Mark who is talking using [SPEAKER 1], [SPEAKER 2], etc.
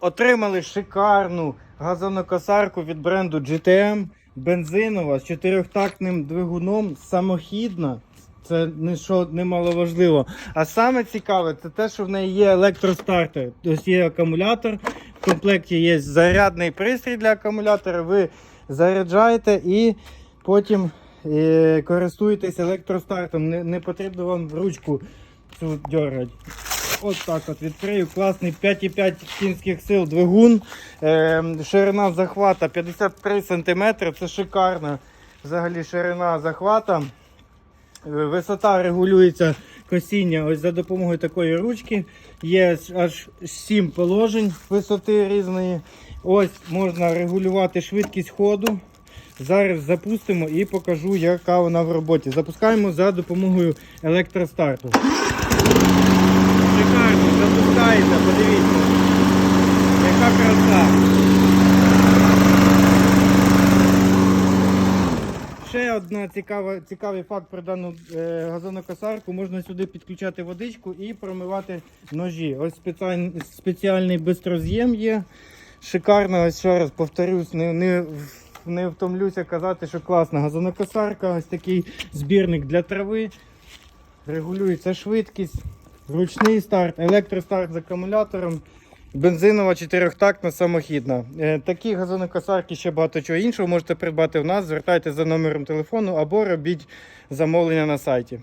[SPEAKER 1] Отримали шикарну газонокосарку від бренду GTM, бензинова з чотирьохтактним двигуном, самохідна. Це не що немаловажливо. А саме цікаве, це те, що в неї є електростартер. Тобто є акумулятор. В комплекті є зарядний пристрій для акумулятора. Ви заряджаєте і потім е, користуєтесь електростартом. Не, не потрібно вам ручку цю дергати. От так от відкрию. Класний 5,5 кінських сил двигун. Е, ширина захвата 53 см. Це шикарна взагалі ширина захвата. Е, Висота регулюється косіння ось за допомогою такої ручки. Є аж 7 положень висоти різної. Ось можна регулювати швидкість ходу. Зараз запустимо і покажу, яка вона в роботі. Запускаємо за допомогою електростарту. Подивіться. Яка краса. Ще цікава, цікавий факт про дану е, газонокосарку. Можна сюди підключати водичку і промивати ножі. Ось спеціальний, спеціальний бистроз'єм є. Шикарно, ось ще раз повторюсь, не, не, не втомлюся казати, що класна газонокосарка. Ось такий збірник для трави. Регулюється швидкість, ручний старт, електростарт з акумулятором. Бензинова чотирьохтактна самохідна. Е, Такі газонокосарки ще багато чого іншого можете придбати в нас. Звертайте за номером телефону або робіть замовлення на сайті.